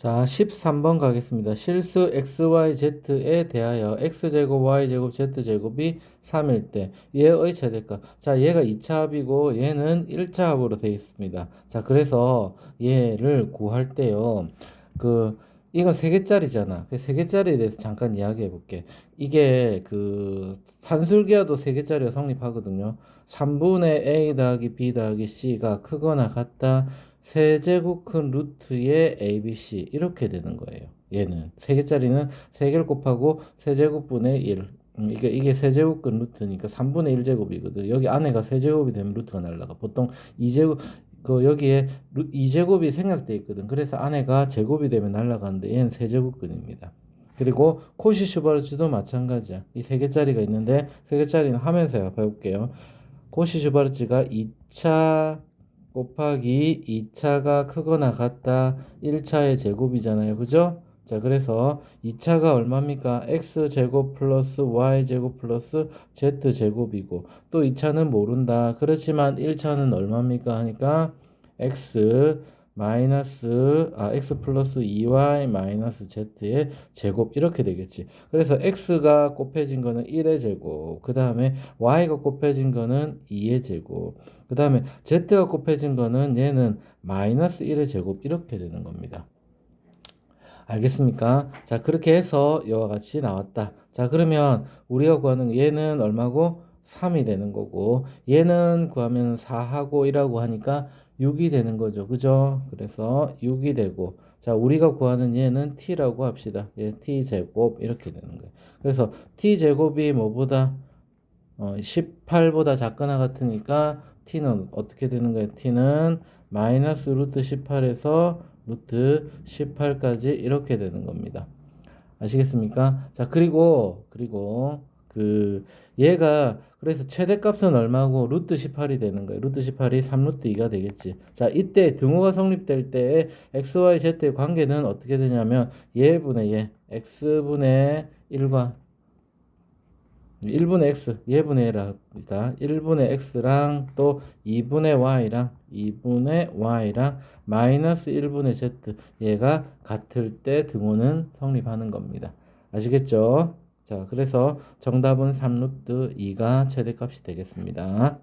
자, 13번 가겠습니다. 실수 xyz에 대하여 x제곱 y제곱 z제곱이 3일 때 얘의 최대값. 자, 얘가 2차 합이고 얘는 1차 합으로 되어 있습니다. 자, 그래서 얘를 구할 때요. 그 이건 세 개짜리잖아. 그세 개짜리에 대해서 잠깐 이야기해 볼게. 이게 그 산술기하도 세 개짜리가 성립하거든요. 3분의 a 더하기 b 더하기 c가 크거나 같다. 세제곱 큰 루트의 ABC 이렇게 되는 거예요. 얘는 세 개짜리는 세 개를 곱하고 세제곱분의 1. 음, 이게 이게 세제곱 큰 루트니까 3분의 1 제곱이거든. 여기 안에가 세제곱이 되면 루트가 날라가. 보통 2제곱 그 여기에 루, 2제곱이 생략돼 있거든. 그래서 안에가 제곱이 되면 날라가는데 얘는 세제곱근입니다. 그리고 코시 슈바르츠도 마찬가지야. 이 세 개짜리가 있는데 세 개짜리는 하면서 배울게요. 코시 슈바르츠가 2차 곱하기 2차가 크거나 같다 1차의 제곱이잖아요. 그죠? 자, 그래서 2차가 얼마입니까? x제곱 플러스 y제곱 플러스 z제곱이고 또 2차는 모른다. 그렇지만 1차는 얼마입니까? 하니까 x 마이너스 아 x 플러스 2y 마이너스 z의 제곱 이렇게 되겠지. 그래서 x가 곱해진 거는 1의 제곱, 그 다음에 y가 곱해진 거는 2의 제곱, 그 다음에 z가 곱해진 거는 얘는 마이너스 1의 제곱 이렇게 되는 겁니다. 알겠습니까? 자 그렇게 해서 이와 같이 나왔다. 자 그러면 우리가 구하는 얘는 얼마고? 3이 되는 거고 얘는 구하면 4하고 1하고 하니까 6이 되는 거죠. 그죠? 그래서 6이 되고 자, 우리가 구하는 얘는 t라고 합시다. 얘 t제곱 이렇게 되는 거예요. 그래서 t제곱이 뭐보다 어, 18보다 작거나 같으니까 t는 어떻게 되는 거예요? t는 마이너스 루트 18에서 루트 18까지 이렇게 되는 겁니다. 아시겠습니까? 자, 그리고 그리고 그 얘가 그래서 최대값은 얼마고 루트 18이 되는 거예요. 루트 18이 3루트 2가 되겠지. 자, 이때 등호가 성립될 때 x, y, z의 관계는 어떻게 되냐면 얘분의 얘 x분의 1과 1분의 x, 얘분의 얘랍니다. 1분의 x랑 또 2분의 y랑 2분의 y랑 마이너스 1분의 z 얘가 같을 때 등호는 성립하는 겁니다. 아시겠죠? 자, 그래서 정답은 3루트 2가 최대값이 되겠습니다.